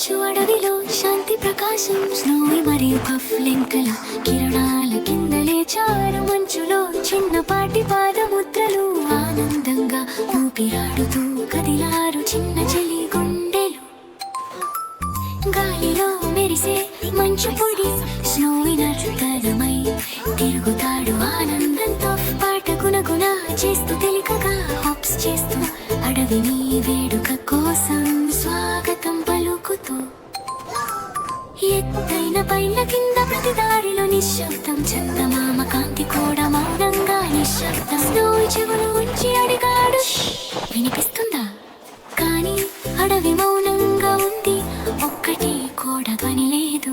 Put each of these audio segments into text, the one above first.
దాచు అడవిలో శాంతి ప్రకాశం స్నోయ్ మరియు పఫ్లింకల కిరణాల కిందలే చారు మంచులో చిన్నపాటి పాదముద్రలు ఆనందంగా ఊపిరాడు. ఎత్తైన పైన కింద ప్రతి దారిలో నిశ్శబ్దం. చందమామ కాంతి కూడా మౌనంగా నిశ్శబ్దం. స్నోయి చెవులు ఉంచి అడిగాడు వినిపిస్తుందా? కానీ అడవి మౌనంగా ఉంది ఒక్కటి కూడా ధ్వని లేదు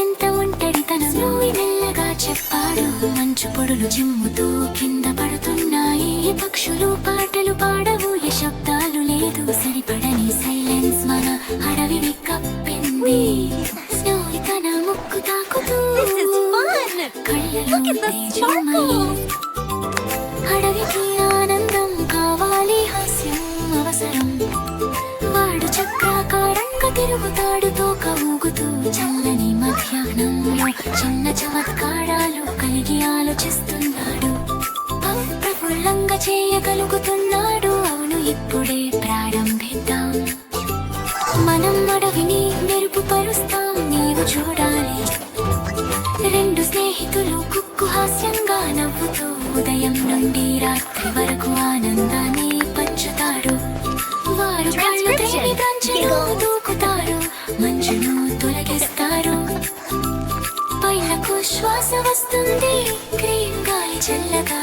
ఎంత ఒంటరి తన స్నోయి మెల్లగా చెప్పాడు. మంచు పొడులు జిమ్ముతూ కింద పడుతున్నాయి. పక్షులు పాటలు పాడవు కళ్ళలో అడవికి ఆనందం కావాలి హాస్యం అవసరం. వాడు చక్రాకారంగా తిరుగుతాడు తోక ఊగుతూ చల్లని మధ్యాహ్నంలో చిన్న చమత్కారాలు కలిగి ఆలోచిస్తున్నాడు. ప్రఫుల్లంగా చేయగలుగుతున్నాడు అవును ఇప్పుడే ప్రారంభిద్దాం. మనం అడవిని మెరుగుపరుస్తాం నీవు చూడాలి. స్నేహితులు కుక్కు హాస్యంగా నవ్వుతూ ఉదయం నుండి రాత్రి వరకు ఆనందాన్ని పంచుతారు. వారు కళ్ళు దూకుతారు. మంచును తొలగిస్తారు. పైలకు శ్వాస వస్తుంది. క్రీమ్ గాలి చల్లగా.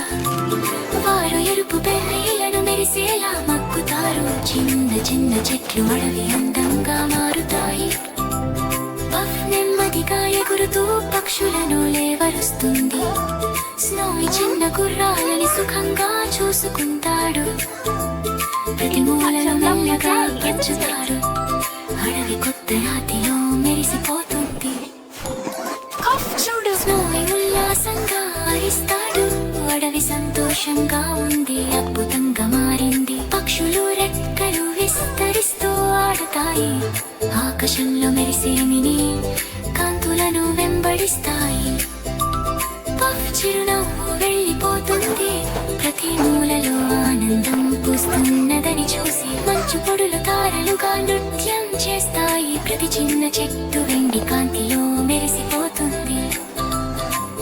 వారు ఎరుపు బెర్రీలను మెరిసేలా మక్కుతారు. చిన్న చిన్న చెట్లు అడవి అందంగా మారుతాయి. పక్షులను లేవరుస్తుంది. స్నోయి చిన్న గుర్రాలని సుఖంగా చూసుకుంటాడు. ప్రతి మూలలో మెల్లగా పంచుతారు అడవి కొత్త రాతిలో మెరిసిపోతుంది. స్నోవి స్నోయి ఉల్లాసంగా అరిస్తాడు. అడవి సంతోషంగా ఉంది అద్భుతంగా మారింది. పక్షులు రెక్కలు విస్తరిస్తూ ఆడతాయి. ఆకాశంలో మెరిసేమిని గడిస్తాయి పఫ్ చిరునవ్వు వెళ్ళిపోతుంది ప్రతి మూలలో ఆనందం పూస్తున్నదని చూసి మంచు పొడులు తారలుగా నృత్యం చేస్తాయి. ప్రతి చిన్న చెట్టు వెండి కాంతిలో మెరిసిపోతుంది.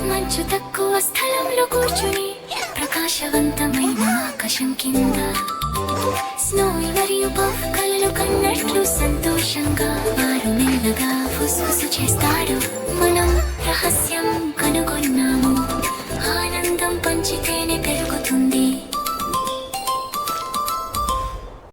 మంచు తక్కువ స్థలంలో కూర్చుని ప్రకాశవంతమైన ఆకాశం కింద స్నో మరియు పఫ్ కలలు కన్నట్లు సంతోషంగా వారు మెల్లగా ఫుస్ఫుసు చేస్తాడు. మనం రహస్యం